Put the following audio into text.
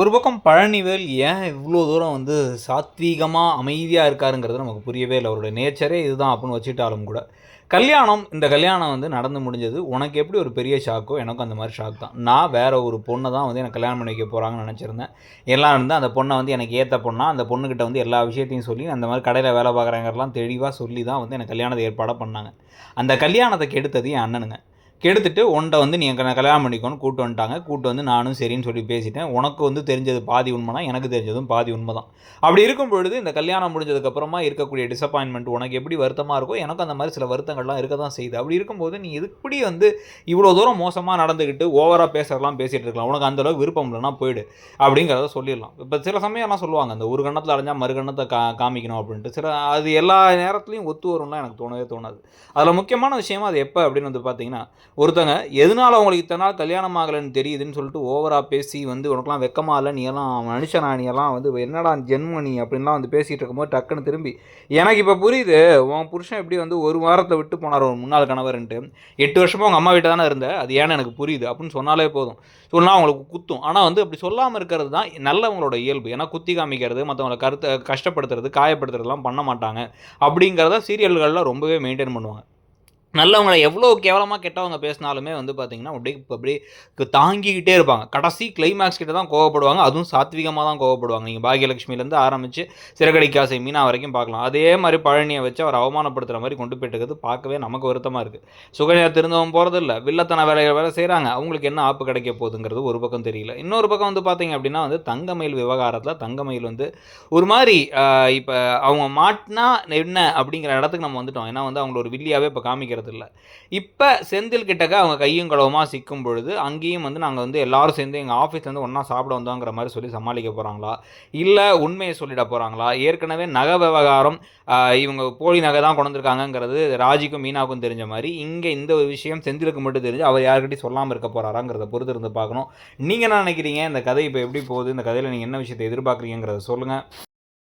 ஒரு பக்கம் பழனிவேல் ஏன் இவ்வளோ தூரம் வந்து சாத்வீகமாக அமைதியாக இருக்காருங்கிறது நமக்கு புரியவே இல்லை. அவருடைய நேச்சரே இதுதான் அப்படின்னு வச்சுட்டாலும் கூட. கல்யாணம் இந்த கல்யாணம் வந்து நடந்து முடிஞ்சது. உனக்கு எப்படி ஒரு பெரிய ஷாக்கோ எனக்கும் அந்த மாதிரி ஷாக் தான். நான் வேறு ஒரு பொண்ணை தான் வந்து எனக்கு கல்யாணம் பண்ணி வைக்க போகிறாங்கன்னு நினச்சிருந்தேன். எல்லாம் இருந்தால் அந்த பொண்ணை வந்து எனக்கு ஏற்ற பொண்ணா அந்த பொண்ணுக்கிட்ட வந்து எல்லா விஷயத்தையும் சொல்லி அந்த மாதிரி கடையில் வேலை பார்க்குறாங்கலாம் தெளிவாக சொல்லி தான் வந்து எனக்கு கல்யாணத்தை ஏற்பாடாக பண்ணாங்க. அந்த கல்யாணத்தை கெடுத்தது என் அண்ணனுங்க. கெடுத்துட்டு உன்ட்ட வந்து நீ எனக்கு கல்யாணம் பண்ணிக்கோன்னு கூட்டு வந்துட்டாங்க. கூட்டு வந்து நானும் சரின்னு சொல்லி பேசிட்டேன். உனக்கு வந்து தெரிஞ்சது பாதி உண்மை தான் எனக்கு தெரிஞ்சதும் பாதி உண்மை தான் அப்படி இருக்கும் பொழுது இந்த கல்யாணம் முடிஞ்சதுக்கப்புறமா இருக்கக்கூடிய டிசப்பாயின்மெண்ட் உனக்கு எப்படி வருத்தமாக இருக்கோ எனக்கு அந்த மாதிரி சில வருத்தங்கள்லாம் இருக்க தான் செய்யுது. அப்படி இருக்கும்போது நீ எப்படி வந்து இவ்வளோ தூரம் மோசமாக நடந்துக்கிட்டு ஓவராக பேசுறதுலாம் பேசிகிட்டு இருக்கலாம். உனக்கு அந்தளவுக்கு விருப்பம் இல்லைன்னா போயிடு. அப்படிங்கிறத சொல்லிடலாம். இப்போ சில சமயம்லாம் சொல்லுவாங்க அந்த ஒரு கண்ணத்தில் அடைஞ்சால் மறுகண்ணத்தை கா காமிக்கணும் அப்படின்ட்டு. சில அது எல்லா நேரத்துலையும் ஒத்து வரும்லாம் எனக்கு தோணவே தோணாது. அதில் முக்கியமான விஷயமா அது எப்போ அப்படின்னு வந்து பார்த்தீங்கன்னா ஒருத்தங்க எதனால அவங்களுக்கு இத்தனை நாள் கல்யாணம் ஆகலைன்னு தெரியுதுன்னு சொல்லிட்டு ஓவராக பேசி வந்து உனக்குலாம் வெக்கமாக இல்லை நீ எல்லாம் மனுஷனா நீ எல்லாம் வந்து என்னடா ஜென்ம நீ? அப்படின்லாம் வந்து பேசிகிட்டு இருக்கும்போது டக்குன்னு திரும்பி எனக்கு இப்போ புரியுது உன் புருஷன் எப்படி வந்து ஒரு வாரத்தை விட்டு போனார் ஒரு முன்னாள் கணவர்ன்ட்டு. எட்டு வருஷமாக உங்கள் அம்மா வீட்டை தானே இருந்த அது ஏன்னு எனக்கு புரியுது அப்படின்னு சொன்னாலே போதும். சொன்னால் அவங்களுக்கு குத்தும். ஆனால் வந்து அப்படி சொல்லாமல் இருக்கிறது தான் நல்லவங்களோட இயல்பு. ஏன்னா குத்தி காமிக்கிறது மற்றவங்களை கருத்தை கஷ்டப்படுத்துறது காயப்படுத்துறதுலாம் பண்ண மாட்டாங்க. அப்படிங்கிறத சீரியல்களில் ரொம்பவே மெயின்டைன் பண்ணுவாங்க. நல்லவங்களை எவ்வளோ கேவலமாக கெட்டவங்க பேசினாலுமே வந்து பார்த்தீங்கன்னா அப்படியே அப்படியே தாங்கிக்கிட்டே இருப்பாங்க. கடைசி கிளைமேக்ஸ் கிட்ட தான் கோவப்படுவாங்க. அதுவும் சாத்விகமாக தான் கோவப்படுவாங்க. நீங்கள் பாகியலட்சுமிலேருந்து ஆரம்பித்து சிறகடிக்காசை மீனா வரைக்கும் பார்க்கலாம். அதே மாதிரி பழனியை வச்சு அவர் அவமானப்படுத்துகிற மாதிரி கொண்டு போயிட்டு பார்க்கவே நமக்கு வருத்தமாக இருக்குது சுகன்யா திருந்தவன் போகிறது இல்லை. வில்லத்தன வேலைகள் வேலை செய்கிறாங்க அவங்களுக்கு என்ன ஆப்பு கிடைக்க போகுதுங்கிறது ஒரு பக்கம் தெரியல. இன்னொரு பக்கம் வந்து பார்த்தீங்க அப்படின்னா வந்து தங்கமயில் விவகாரத்தில் தங்கமயில் வந்து ஒரு மாதிரி இப்போ அவங்க மாட்டினா என்ன அப்படிங்கிற இடத்துக்கு நம்ம வந்துட்டோம். ஏன்னா வந்து அவங்கள ஒரு வில்லியாவே இப்போ காமிக்கிறது இல்லை இப்போ செந்தில் கிட்டக்க அவங்க கையும் களவுமா சிக்கும் பொழுது அங்கேயும் வந்து நாங்கள் வந்து எல்லாரும் சேர்ந்து எங்கள் ஆஃபீஸ்லேருந்து ஒன்றா சாப்பிட வந்தோங்கிற மாதிரி சொல்லி சமாளிக்க போகிறாங்களா இல்லை உண்மையை சொல்லிட போகிறாங்களா ஏற்கனவே நகை விவகாரம் இவங்க போலி நகை தான் கொண்டு ராஜிக்கும் மீனாவுக்கும் தெரிஞ்ச மாதிரி இங்கே இந்த ஒரு விஷயம் செந்திலுக்கு மட்டும் தெரிஞ்சு அவர் யாருக்கிட்டையும் சொல்லாமல் இருக்க போகிறாராங்கிறத பொறுத்து இருந்து பார்க்கணும். நீங்கள் என்ன நினைக்கிறீங்க? இந்த கதை இப்போ எப்படி போகுது? இந்த கதையில் நீங்கள் என்ன விஷயத்தை எதிர்பார்க்குறீங்கிறத சொல்லுங்கள்